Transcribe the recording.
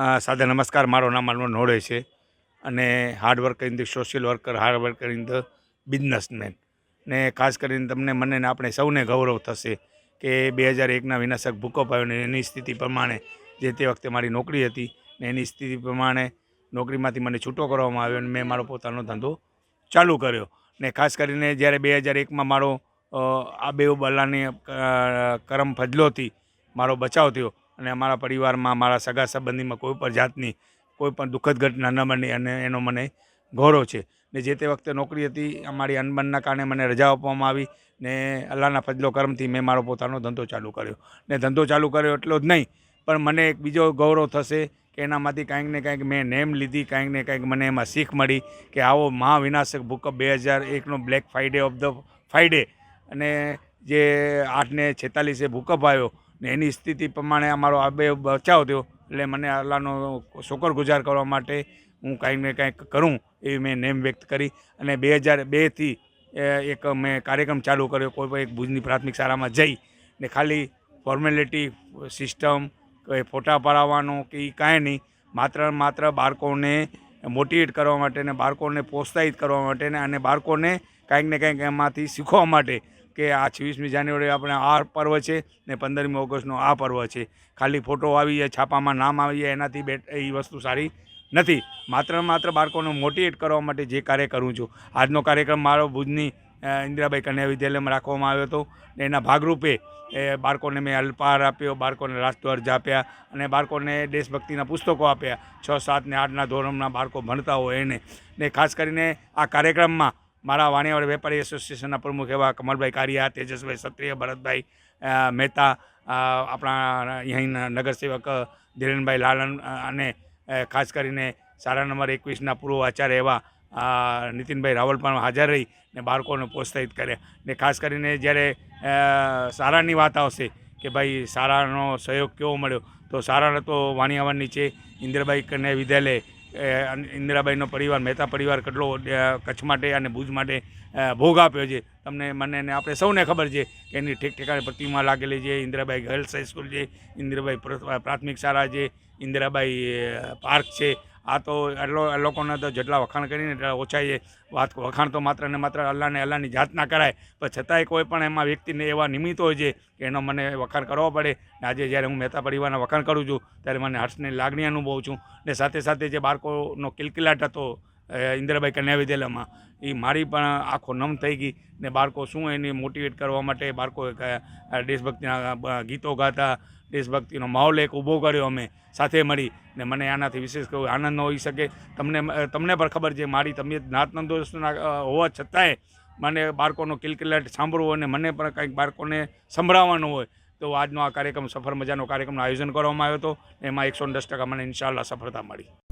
અ, નમસ્કાર મારો નામ અનવર નોડે છે અને hard worker in the social worker hard worker in the businessman ને ખાસ કરીને તમને મને આપણે સૌને ગૌરવ થશે કે બે હજાર એકના વિનાશક ભૂકંપ આવ્યો ને એની સ્થિતિ પ્રમાણે જે તે વખતે મારી નોકરી હતી ને એની સ્થિતિ પ્રમાણે નોકરીમાંથી મને છૂટો કરવામાં આવ્યો અને મેં મારો પોતાનો ધંધો ચાલુ કર્યો. ને ખાસ કરીને જ્યારે બે હજાર એકમાં મારો આ બે બલાની કરમ ફજલોથી મારો બચાવ થયો અને અમારા પરિવારમાં મારા સગા સંબંધીમાં કોઈ પણ જાતની કોઈ પણ દુઃખદ ઘટના ન બની અને એનો મને ગૌરવ છે. ને જે તે વખતે નોકરી હતી, અમારી અનબનના કારણે મને રજા આપવામાં આવી ને અલ્લાહના ફજલો કર્મથી મેં મારો પોતાનો ધંધો ચાલુ કર્યો. ને ધંધો ચાલુ કર્યો એટલો જ નહીં, પણ મને એક બીજો ગૌરવ થશે કે એનામાંથી કાંઈક ને કાંઈક મેં નેમ લીધી, કાંઈક ને કાંઈક મને એમાં શીખ મળી કે આવો મહાવિનાશક ભૂકંપ બે હજાર એકનો black Friday of the Friday અને જે આઠને છેતાલીસે ભૂકંપ આવ્યો ને એની સ્થિતિ પ્રમાણે અમારો આ બે બચાવ થયો. એટલે મને આલાનો શુકર ગુજાર કરવા માટે હું કાંઈક ને કાંઈક કરું એવી મેં નેમ વ્યક્ત કરી. અને બે હજાર બેથી એક મેં કાર્યક્રમ ચાલુ કર્યો, કોઈ પણ એક ભુજની પ્રાથમિક શાળામાં જઈ ને ખાલી ફોર્મેલિટી સિસ્ટમ કે ફોટા પડાવવાનો કે એ કાંઈ નહીં. માત્ર માત્ર બાળકોને મોટિવેટ કરવા માટે ને બાળકોને પ્રોત્સાહિત કરવા માટે ને અને બાળકોને કાંઈક ને કાંઈક એમાંથી શીખવા માટે કે આ છવ્વીસમી જાન્યુઆરી આપણે આ પર્વ છે ને પંદરમી ઓગસ્ટનો આ પર્વ છે. ખાલી ફોટો આવી જાય, છાપામાં નામ આવી જાય, એનાથી બે એ વસ્તુ સારી નથી. માત્ર માત્ર બાળકોને મોટિવેટ કરવા માટે જે કાર્ય કરું છું. આજનો કાર્યક્રમ મારો ભુજની ઇન્દિરાબાઈ કન્યા વિદ્યાલયમાં રાખવામાં આવ્યો હતો. ને એના ભાગરૂપે, એ, બાળકોને મેં અલ્પહાર આપ્યો, બાળકોને રાષ્ટ્રધ્વજ આપ્યા અને બાળકોને દેશભક્તિના પુસ્તકો આપ્યા. છ, સાત ને આઠના ધોરણના બાળકો ભણતા હોય એને. ને ખાસ કરીને આ કાર્યક્રમમાં મારા વાણિયાવાડ વેપારી એસોસિએશનના પ્રમુખ એવા કમલભાઈ કારિયા, તેજસભાઈ ક્ષત્રિય, ભરતભાઈ મહેતા આપણા અહીંના નગરસેવક ધીરેનભાઈ લાલન અને ખાસ કરીને શાળા નંબર એકવીસના પૂર્વ આચાર્ય એવા નીતિનભાઈ રાવલ પણ હાજર રહી ને બાળકોને પ્રોત્સાહિત કર્યા. ને ખાસ કરીને જ્યારે સારાની વાત આવશે કે ભાઈ સારાનો સહયોગ કેવો મળ્યો, તો શાળા તો વાણિયાવાડની નીચે ઇન્દિરાબાઈ કન્યા વિદ્યાલય ઇન્દિરાબાઈનો પરિવાર, મહેતા પરિવાર કેટલો કચ્છ માટે અને ભુજ માટે ભોગ આપ્યો છે. તમને મને ને આપણે સૌને ખબર છે કે એની ઠેક ઠેકાણે પ્રતિમા લાગેલી છે. ઇન્દિરાબાઈ ગર્લ્સ હાઈસ્કૂલ છે. ઇન્દિરાબાઈ પ્ર- પ્રાથમિક શાળા છે. ઇન્દિરાબાઈ પાર્ક છે. આ તો એટલો એ લોકોને તો જેટલા વખાણ કરીને એટલા ઓછા એ વાત વખાણ તો માત્ર ને માત્ર અલ્લાહને અલ્લાહની જાત ના કરાય. પણ છતાંય કોઈ પણ એમાં વ્યક્તિને એવા નિમિત્તો હોય છે કે એનો મને વખાણ કરવો પડે ને આજે જ્યારે હું મહેતા પરિવારના વખાણ કરું છું, ત્યારે મને હર્ષની લાગણી અનુભવું છું. ને સાથે સાથે જે બાળકોનો કિલકિલાટ હતો અ, ઇન્દિરાબાઈ કન્યા વિદ્યાલયમાં એ મારી પણ આંખો નમ થઈ ગઈ ને બાળકો શું એને મોટિવેટ કરવા માટે બાળકો એક, દેશભક્તિના ગીતો ગાતા દેશભક્તિનો માહોલ એક ઊભો કર્યો અમે સાથે મળી ને મને આનાથી વિશેષ કોઈ આનંદ ન હોઈ શકે. તમને તમને પણ ખબર છે મારી તબિયત નાત તંદુરસ્તના હોવા છતાંય મને બાળકોનો કિલકિલાટ સાંભળવો અને મને પણ કંઈક બાળકોને સંભળાવવાનું હોય તો આજનો આ કાર્યક્રમ સફર મજાનો કાર્યક્રમનું આયોજન કરવામાં આવ્યો હતો એમાં એકસો દસ ટકા મને ઇન્શાલ્લાહ સફળતા મળી.